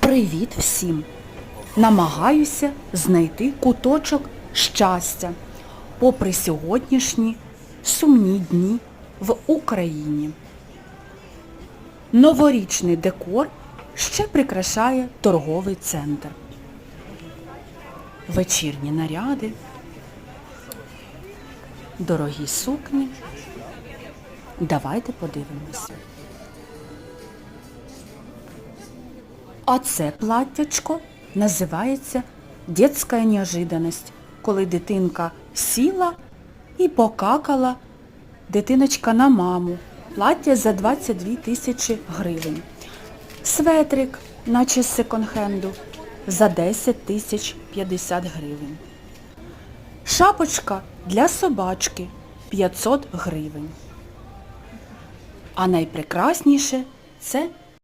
Привіт всім! Намагаюся знайти куточок щастя, попри сьогоднішні сумні дні в Україні. Новорічний декор ще прикрашає торговий центр. Вечірні наряди, дорогі сукні. Давайте подивимось. А це платтячко називається «Детська неожиданность», коли дитинка сіла і покакала дитиночка на маму. Плаття за 22 тисячі гривень. Светрик, наче з секонд-хенду, за 10 тисяч 50 гривень. Шапочка для собачки 500 гривень. А найпрекрасніше це